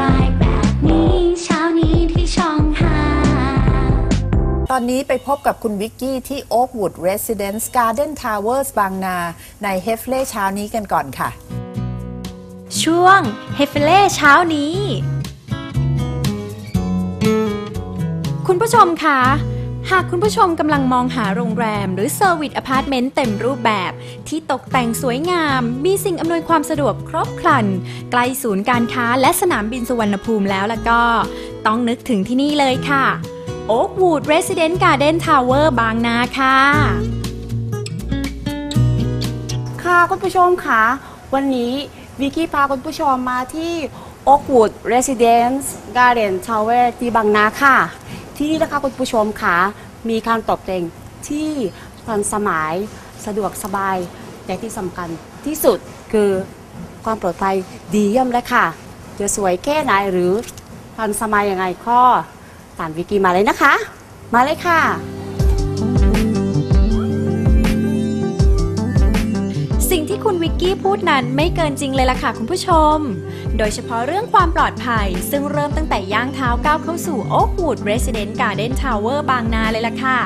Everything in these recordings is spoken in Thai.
บายแบบนี้เช้านี้ที่ช่องห้าตอนนี้ไปพบกับคุณวิกกี้ที่ Oakwood Residence Garden Towers บางนา ในเฮฟเล่เช้านี้กันก่อนค่ะ ช่วงเฮฟเล่เช้านี้ คุณผู้ชมคะ หากคุณผู้ชมกำลังมองหาโรงแรม หรือเซอร์วิสอพาร์ตเมนต์เต็มรูปแบบ ที่ตกแต่งสวยงาม มีสิ่งอำนวยความสะดวกครบครัน ใกล้ศูนย์การค้าและสนามบินสุวรรณภูมิแล้วล้วก็ ต้องนึกถึงที่นี่เลยค่ะ Oakwood Residence Garden Tower บางนาค่ะ ค่ะคุณผู้ชมค่ะ วันนี้วิกกี้พาคุณผู้ชมมาที่ Oakwood Residence Garden Tower ที่บางนาค่ะ ที่นี่นะคะคุณผู้ชมค่ะมีการตกแต่งที่ทันสมัยสะดวกสบายแต่ที่สำคัญที่สุดคือความปลอดภัยดีเยี่ยมเลยค่ะ จะสวยแค่ไหนหรือทันสมัยยังไงก็ตามวิกกี้มาเลยนะคะ มาเลยค่ะ สิ่งที่คุณวิกกี้พูดนั้นไม่เกินจริงเลยล่ะค่ะคุณผู้ชม โดยเฉพาะเรื่องความปลอดภัย ซึ่งเริ่มตั้งแต่ย่างเท้าก้าวเข้าสู่ Oakwood Resident Garden Tower บางนาเลยล่ะค่ะ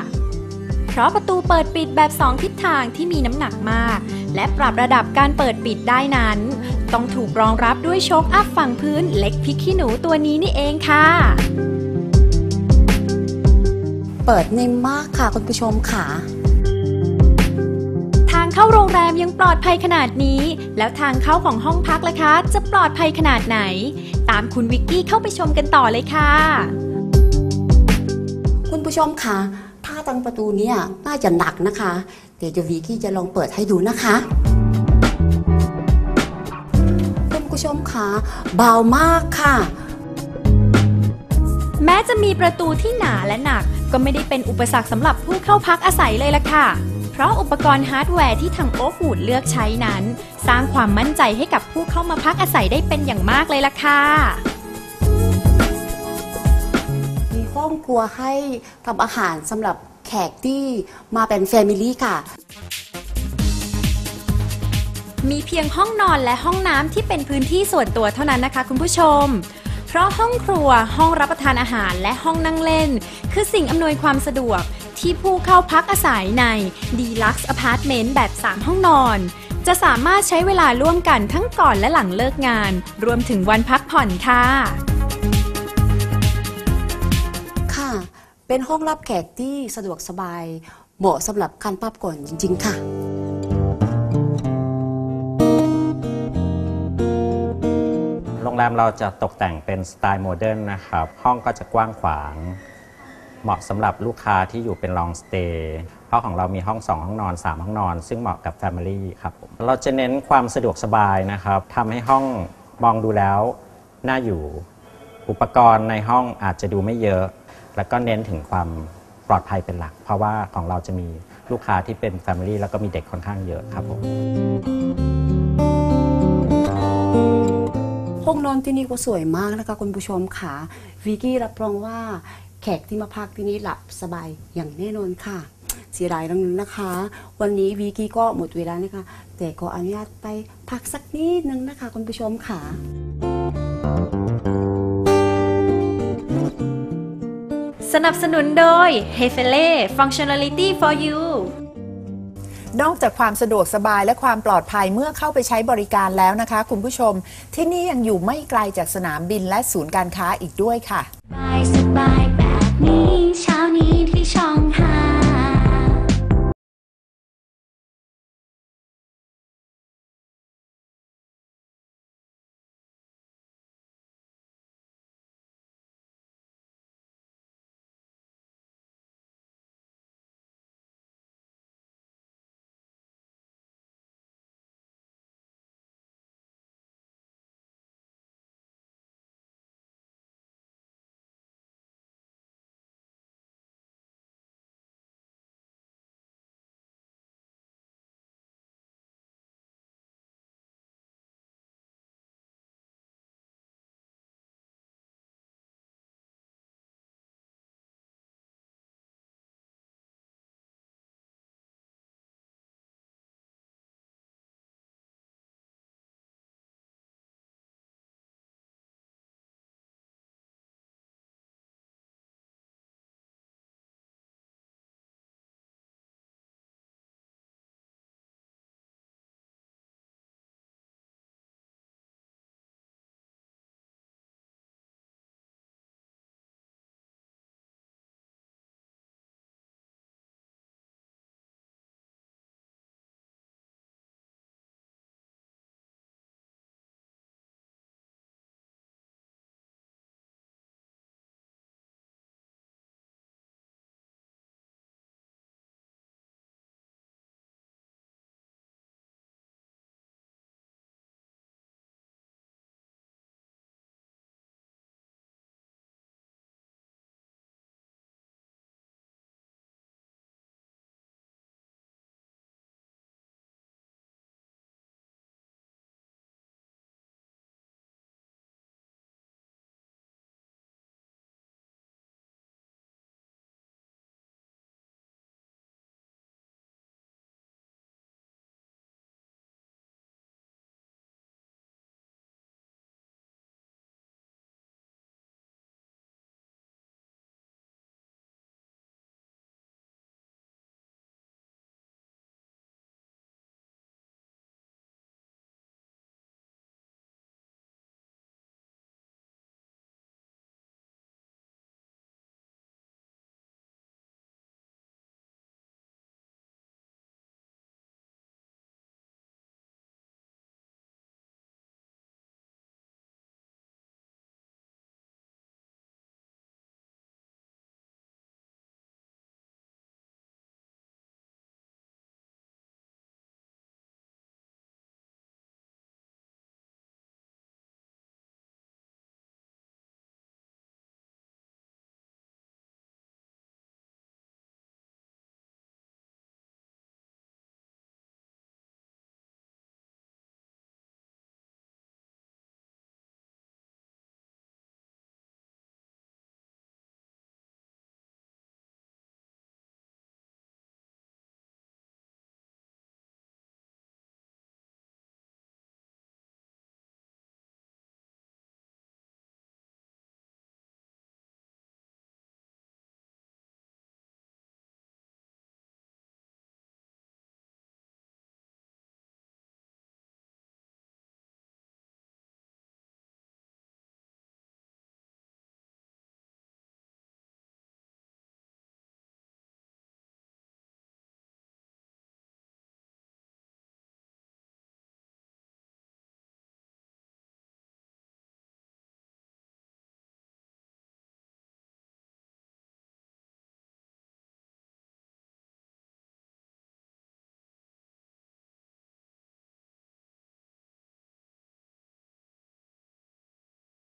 เพราะประตูเปิดปิดแบบ 2 ทิศทางที่มีน้ำหนักมาก และปรับระดับการเปิดปิดได้นั้น ต้องถูกรองรับด้วยโชคอัพฝั่งพื้นเล็กพิกขี้หนูตัวนี้นี่เองค่ะเปิดนิ่มมากค่ะคุณผู้ชมค่ะ ยังปลอดภัยขนาดนี้ แล้วทางเข้าของห้องพักล่ะคะ จะปลอดภัยขนาดไหน ตามคุณวิกกี้เข้าไปชมกันต่อเลยค่ะ คุณผู้ชมคะถ้าตังประตูเนี่ยน่าจะหนักนะคะ เดี๋ยวจะวีกี้จะลองเปิดให้ดูนะคะคุณผู้ชมคะเบามากค่ะ แม้จะมีประตูที่หนาและหนัก ก็ไม่ได้เป็นอุปสรรคสำหรับผู้เข้าพักอาศัยเลยล่ะค่ะเพ ราะอุปกรณ์ฮาร์ดแวร์ที่ทางโอ๊กวูดเลือกใช้นั้น สร้างความมั่นใจให้กับผู้เข้ามาพักอาศัยได้เป็นอย่างมากเลยล่ะค่ะ มีห้องครัวให้ทำอาหารสำหรับแขกที่มาเป็นแฟมิลี่ค่ะ มีเพียงห้องนอนและห้องน้ำที่เป็นพื้นที่ส่วนตัวเท่านั้นนะคะ คุณผู้ชมเพราะห้องครัว ห้องรับประทานอาหาร และห้องนั่งเล่น คือสิ่งอำนวยความสะดวก ที่ผู้เข้าพักอาศัยใน Deluxe Apartment แบบ 3 ห้องนอน จะสามารถใช้เวลาร่วมกันทั้งก่อนและหลังเลิกงาน รวมถึงวันพักผ่อนค่ะค่ะ เป็นห้องรับแขกที่สะดวกสบาย เหมาะสำหรับการพักผ่อนจริง ๆ ค่ะโรงแรมเราจะตกแต่งเป็นสไตล์โมเดิร์นนะครับ ห้องก็จะกว้างขวาง เหมาะสำหรับลูกค้าที่อยู่เป็นลองสเตย์เพราะของเรามีห้อง 2 ห้องนอน 3 ห้องนอน ซึ่งเหมาะกับ Family ครับผมเราจะเน้นความสะดวกสบายนะครับทำให้ห้องมองดูแล้วน่าอยู่อุปกรณ์ในห้องอาจจะดูไม่เยอะ แล้วก็เน้นถึงความปลอดภัยเป็นหลัก เพราะว่าของเราจะมีลูกค้าที่เป็น Family แล้วก็มีเด็กค่อนข้างเยอะครับผมห้องนอนที่นี่ก็สวยมากนะคะคุณผู้ชมค่ะวิกกี้รับรองว่า แขกที่มาพักที่นี่หลับสบายอย่างแน่นอนค่ะ เสียดายเรื่องนึงนะคะ วันนี้วิกกี้ก็หมดเวลานะคะ แต่ก็อนุญาตไปพักสักนิดนึงนะคะคุณผู้ชมค่ะสนับสนุนโดย h e f e l e Functionality for You นอกจากความสะดวกสบายและความปลอดภัยเมื่อเข้าไปใช้บริการแล้วนะคะ คุณผู้ชม ที่นี่ยังอยู่ไม่ไกลจากสนามบินและศูนย์การค้าอีกด้วยค่ะสบายสบายแบบ นี้เช้านี้ที่ช่องห้า